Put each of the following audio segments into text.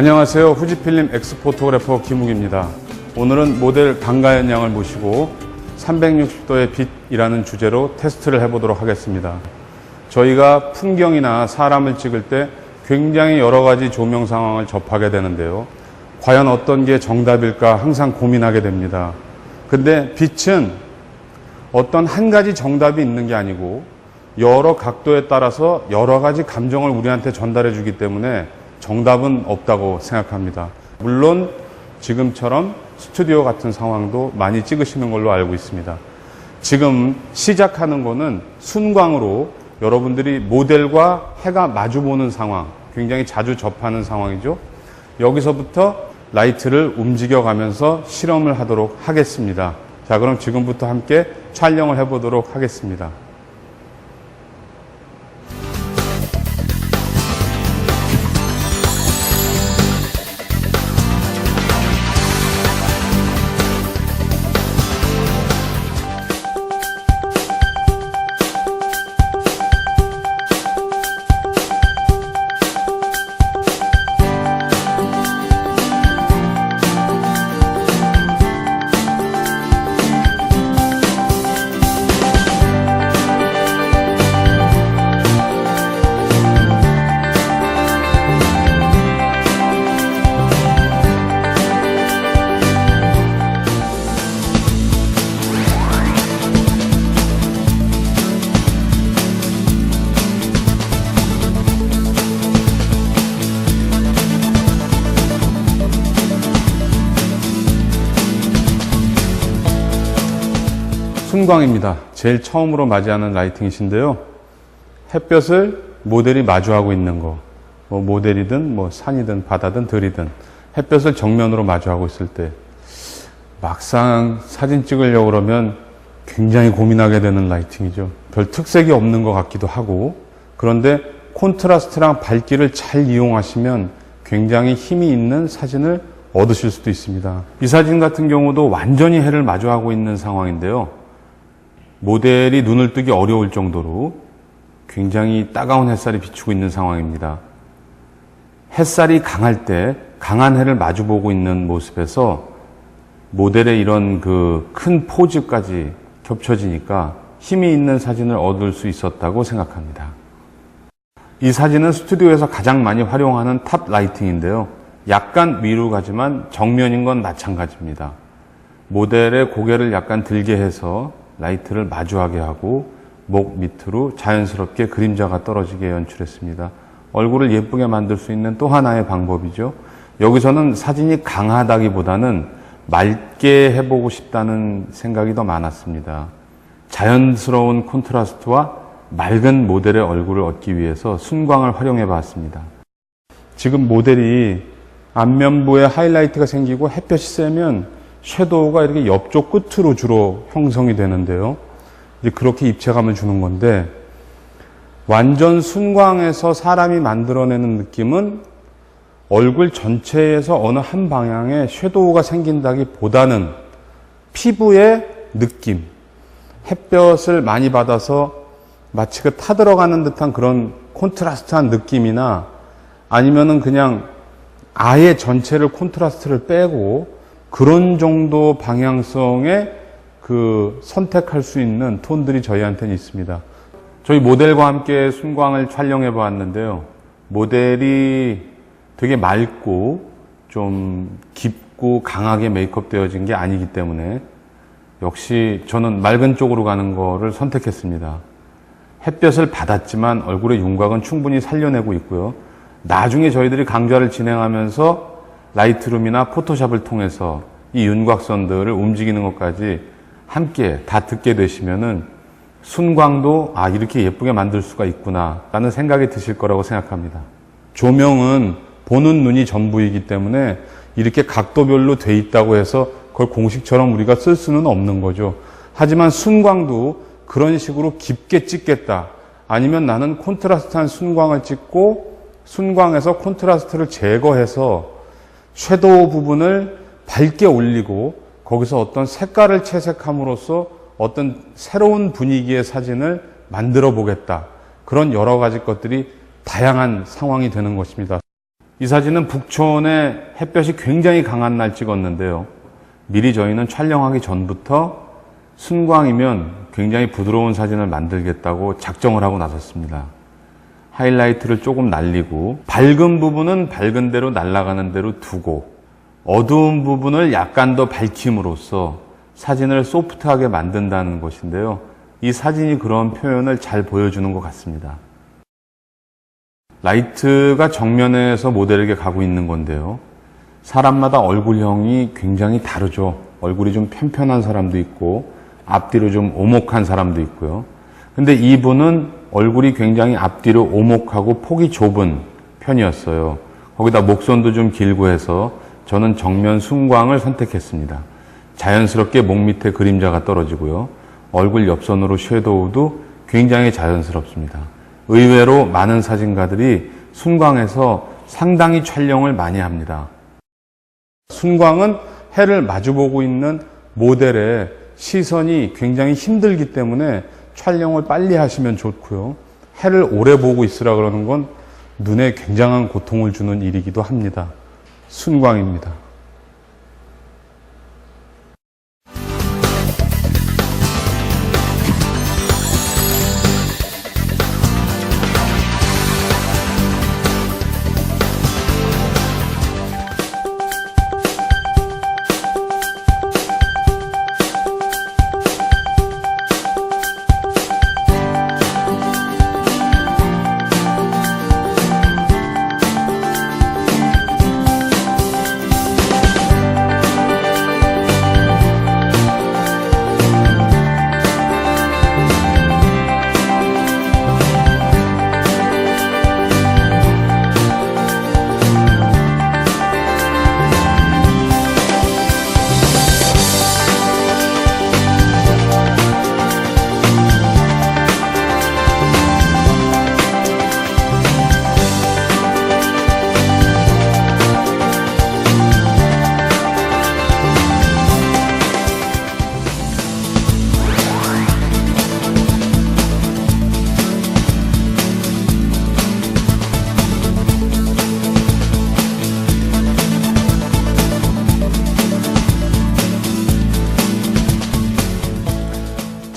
안녕하세요. 후지필름 엑스포토그래퍼 김욱입니다. 오늘은 모델 강가연 양을 모시고 360도의 빛이라는 주제로 테스트를 해보도록 하겠습니다. 저희가 풍경이나 사람을 찍을 때 굉장히 여러 가지 조명 상황을 접하게 되는데요. 과연 어떤 게 정답일까 항상 고민하게 됩니다. 근데 빛은 어떤 한 가지 정답이 있는 게 아니고 여러 각도에 따라서 여러 가지 감정을 우리한테 전달해 주기 때문에 정답은 없다고 생각합니다. 물론 지금처럼 스튜디오 같은 상황도 많이 찍으시는 걸로 알고 있습니다. 지금 시작하는 거는 순광으로 여러분들이 모델과 해가 마주보는 상황, 굉장히 자주 접하는 상황이죠. 여기서부터 라이트를 움직여 가면서 실험을 하도록 하겠습니다. 자, 그럼 지금부터 함께 촬영을 해보도록 하겠습니다. 순광입니다. 제일 처음으로 맞이하는 라이팅이신데요. 햇볕을 모델이 마주하고 있는 거, 뭐 모델이든 뭐 산이든 바다든 들이든 햇볕을 정면으로 마주하고 있을 때 막상 사진 찍으려고 그러면 굉장히 고민하게 되는 라이팅이죠. 별 특색이 없는 것 같기도 하고 그런데 콘트라스트랑 밝기를 잘 이용하시면 굉장히 힘이 있는 사진을 얻으실 수도 있습니다. 이 사진 같은 경우도 완전히 해를 마주하고 있는 상황인데요. 모델이 눈을 뜨기 어려울 정도로 굉장히 따가운 햇살이 비추고 있는 상황입니다. 햇살이 강할 때 강한 해를 마주보고 있는 모습에서 모델의 이런 그 큰 포즈까지 겹쳐지니까 힘이 있는 사진을 얻을 수 있었다고 생각합니다. 이 사진은 스튜디오에서 가장 많이 활용하는 탑 라이팅인데요. 약간 위로 가지만 정면인 건 마찬가지입니다. 모델의 고개를 약간 들게 해서 라이트를 마주하게 하고 목 밑으로 자연스럽게 그림자가 떨어지게 연출했습니다. 얼굴을 예쁘게 만들 수 있는 또 하나의 방법이죠. 여기서는 사진이 강하다기보다는 맑게 해보고 싶다는 생각이 더 많았습니다. 자연스러운 콘트라스트와 맑은 모델의 얼굴을 얻기 위해서 순광을 활용해 봤습니다. 지금 모델이 앞면부에 하이라이트가 생기고 햇볕이 세면 섀도우가 이렇게 옆쪽 끝으로 주로 형성이 되는데요. 이제 그렇게 입체감을 주는 건데 완전 순광에서 사람이 만들어내는 느낌은 얼굴 전체에서 어느 한 방향에 섀도우가 생긴다기보다는 피부의 느낌, 햇볕을 많이 받아서 마치 그 타들어가는 듯한 그런 콘트라스트한 느낌이나 아니면은 그냥 아예 전체를 콘트라스트를 빼고 그런 정도 방향성의 그 선택할 수 있는 톤들이 저희한테는 있습니다. 저희 모델과 함께 순광을 촬영해 보았는데요. 모델이 되게 맑고 좀 깊고 강하게 메이크업 되어진 게 아니기 때문에 역시 저는 맑은 쪽으로 가는 거를 선택했습니다. 햇볕을 받았지만 얼굴의 윤곽은 충분히 살려내고 있고요. 나중에 저희들이 강좌를 진행하면서 라이트룸이나 포토샵을 통해서 이 윤곽선들을 움직이는 것까지 함께 다 듣게 되시면은 순광도 아 이렇게 예쁘게 만들 수가 있구나 라는 생각이 드실 거라고 생각합니다. 조명은 보는 눈이 전부이기 때문에 이렇게 각도별로 돼 있다고 해서 그걸 공식처럼 우리가 쓸 수는 없는 거죠. 하지만 순광도 그런 식으로 깊게 찍겠다. 아니면 나는 콘트라스트한 순광을 찍고 순광에서 콘트라스트를 제거해서 섀도우 부분을 밝게 올리고 거기서 어떤 색깔을 채색함으로써 어떤 새로운 분위기의 사진을 만들어 보겠다. 그런 여러 가지 것들이 다양한 상황이 되는 것입니다. 이 사진은 북촌에 햇볕이 굉장히 강한 날 찍었는데요. 미리 저희는 촬영하기 전부터 순광이면 굉장히 부드러운 사진을 만들겠다고 작정을 하고 나섰습니다. 하이라이트를 조금 날리고 밝은 부분은 밝은 대로 날아가는 대로 두고 어두운 부분을 약간 더 밝힘으로써 사진을 소프트하게 만든다는 것인데요. 이 사진이 그런 표현을 잘 보여주는 것 같습니다. 라이트가 정면에서 모델에게 가고 있는 건데요. 사람마다 얼굴형이 굉장히 다르죠. 얼굴이 좀 편편한 사람도 있고, 앞뒤로 좀 오목한 사람도 있고요. 근데 이분은 얼굴이 굉장히 앞뒤로 오목하고 폭이 좁은 편이었어요. 거기다 목선도 좀 길고 해서 저는 정면 순광을 선택했습니다. 자연스럽게 목 밑에 그림자가 떨어지고요. 얼굴 옆선으로 섀도우도 굉장히 자연스럽습니다. 의외로 많은 사진가들이 순광에서 상당히 촬영을 많이 합니다. 순광은 해를 마주보고 있는 모델의 시선이 굉장히 힘들기 때문에 촬영을 빨리 하시면 좋고요. 해를 오래 보고 있으라 그러는 건 눈에 굉장한 고통을 주는 일이기도 합니다. 순광입니다.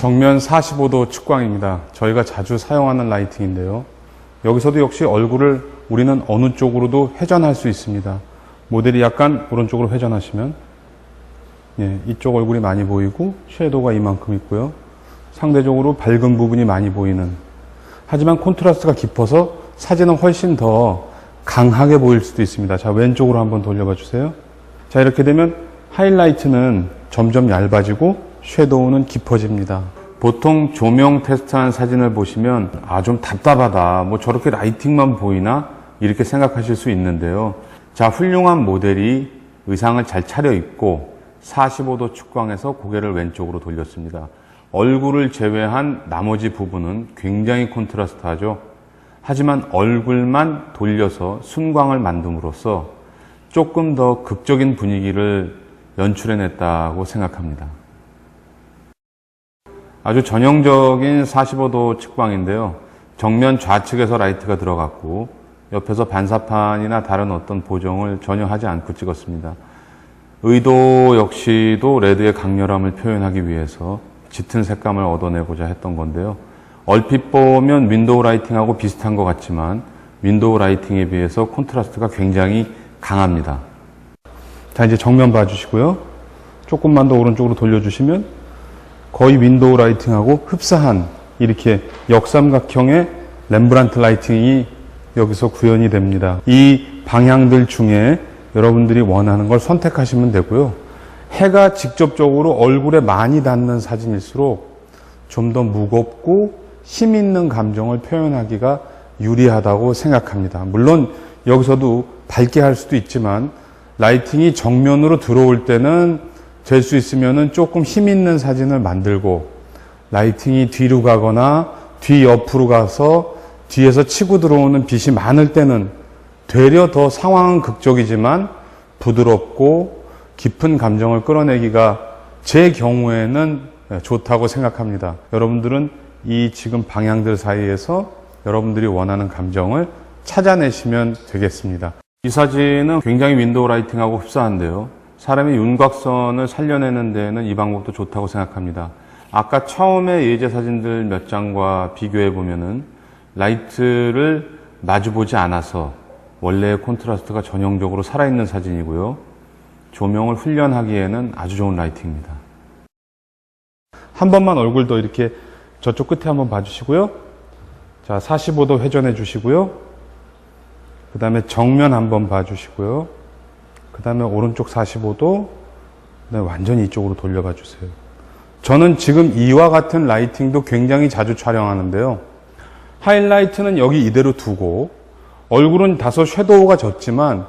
정면 45도 측광입니다. 저희가 자주 사용하는 라이팅인데요. 여기서도 역시 얼굴을 우리는 어느 쪽으로도 회전할 수 있습니다. 모델이 약간 오른쪽으로 회전하시면 예, 이쪽 얼굴이 많이 보이고 섀도우가 이만큼 있고요. 상대적으로 밝은 부분이 많이 보이는 하지만 콘트라스트가 깊어서 사진은 훨씬 더 강하게 보일 수도 있습니다. 자, 왼쪽으로 한번 돌려봐 주세요. 자, 이렇게 되면 하이라이트는 점점 얇아지고 섀도우는 깊어집니다. 보통 조명 테스트한 사진을 보시면 아 좀 답답하다. 뭐 저렇게 라이팅만 보이나 이렇게 생각하실 수 있는데요. 자, 훌륭한 모델이 의상을 잘 차려입고 45도 측광해서 고개를 왼쪽으로 돌렸습니다. 얼굴을 제외한 나머지 부분은 굉장히 콘트라스트하죠. 하지만 얼굴만 돌려서 순광을 만듦으로써 조금 더 극적인 분위기를 연출해냈다고 생각합니다. 아주 전형적인 45도 측광인데요. 정면 좌측에서 라이트가 들어갔고 옆에서 반사판이나 다른 어떤 보정을 전혀 하지 않고 찍었습니다. 의도 역시도 레드의 강렬함을 표현하기 위해서 짙은 색감을 얻어내고자 했던 건데요. 얼핏 보면 윈도우 라이팅하고 비슷한 것 같지만 윈도우 라이팅에 비해서 콘트라스트가 굉장히 강합니다. 자, 이제 정면 봐주시고요. 조금만 더 오른쪽으로 돌려주시면 거의 윈도우 라이팅하고 흡사한 이렇게 역삼각형의 렘브란트 라이팅이 여기서 구현이 됩니다. 이 방향들 중에 여러분들이 원하는 걸 선택하시면 되고요. 해가 직접적으로 얼굴에 많이 닿는 사진일수록 좀 더 무겁고 힘 있는 감정을 표현하기가 유리하다고 생각합니다. 물론 여기서도 밝게 할 수도 있지만 라이팅이 정면으로 들어올 때는 될 수 있으면 조금 힘 있는 사진을 만들고 라이팅이 뒤로 가거나 뒤 옆으로 가서 뒤에서 치고 들어오는 빛이 많을 때는 되려 더 상황은 극적이지만 부드럽고 깊은 감정을 끌어내기가 제 경우에는 좋다고 생각합니다. 여러분들은 이 지금 방향들 사이에서 여러분들이 원하는 감정을 찾아내시면 되겠습니다. 이 사진은 굉장히 윈도우 라이팅하고 흡사한데요. 사람이 윤곽선을 살려내는 데에는 이 방법도 좋다고 생각합니다. 아까 처음에 예제 사진들 몇 장과 비교해 보면은 라이트를 마주보지 않아서 원래의 콘트라스트가 전형적으로 살아있는 사진이고요. 조명을 훈련하기에는 아주 좋은 라이팅입니다. 한 번만 얼굴도 이렇게 저쪽 끝에 한번 봐주시고요. 자, 45도 회전해 주시고요. 그 다음에 정면 한번 봐주시고요. 그 다음에 오른쪽 45도, 그 다음에 완전히 이쪽으로 돌려봐 주세요. 저는 지금 이와 같은 라이팅도 굉장히 자주 촬영하는데요. 하이라이트는 여기 이대로 두고, 얼굴은 다소 섀도우가 졌지만,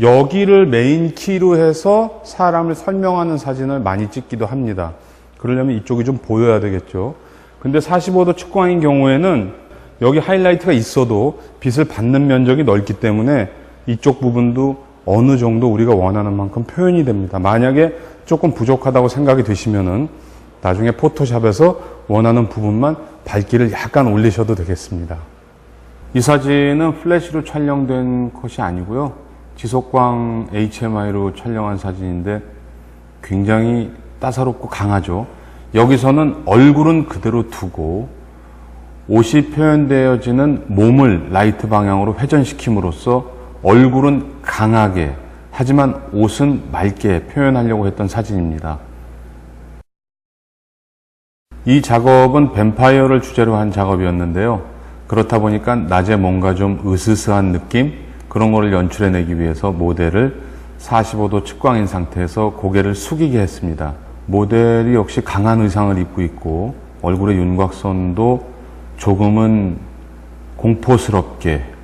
여기를 메인 키로 해서 사람을 설명하는 사진을 많이 찍기도 합니다. 그러려면 이쪽이 좀 보여야 되겠죠. 근데 45도 측광인 경우에는 여기 하이라이트가 있어도 빛을 받는 면적이 넓기 때문에 이쪽 부분도 어느 정도 우리가 원하는 만큼 표현이 됩니다. 만약에 조금 부족하다고 생각이 드시면은 나중에 포토샵에서 원하는 부분만 밝기를 약간 올리셔도 되겠습니다. 이 사진은 플래시로 촬영된 컷이 아니고요. 지속광 HMI로 촬영한 사진인데 굉장히 따사롭고 강하죠. 여기서는 얼굴은 그대로 두고 옷이 표현되어지는 몸을 라이트 방향으로 회전시킴으로써 얼굴은 강하게 하지만 옷은 맑게 표현하려고 했던 사진입니다. 이 작업은 뱀파이어를 주제로 한 작업이었는데요. 그렇다 보니까 낮에 뭔가 좀 으스스한 느낌 그런 거를 연출해내기 위해서 모델을 45도 측광인 상태에서 고개를 숙이게 했습니다. 모델이 역시 강한 의상을 입고 있고 얼굴의 윤곽선도 조금은 공포스럽게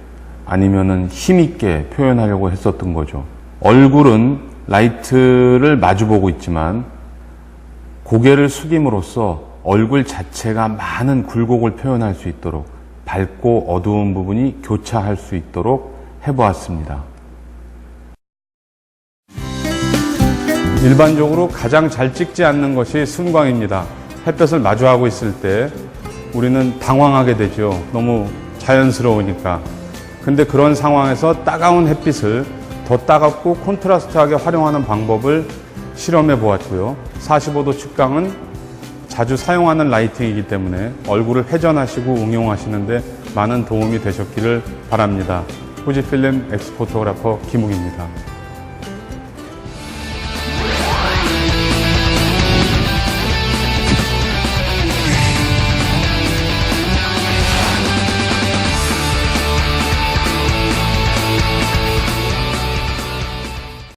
아니면은 힘있게 표현하려고 했었던 거죠. 얼굴은 라이트를 마주보고 있지만 고개를 숙임으로써 얼굴 자체가 많은 굴곡을 표현할 수 있도록 밝고 어두운 부분이 교차할 수 있도록 해보았습니다. 일반적으로 가장 잘 찍지 않는 것이 순광입니다. 햇볕을 마주하고 있을 때 우리는 당황하게 되죠. 너무 자연스러우니까. 근데 그런 상황에서 따가운 햇빛을 더 따갑고 콘트라스트하게 활용하는 방법을 실험해 보았고요. 45도 측광은 자주 사용하는 라이팅이기 때문에 얼굴을 회전하시고 응용하시는데 많은 도움이 되셨기를 바랍니다. 후지필름 엑스포토그래퍼 김욱입니다.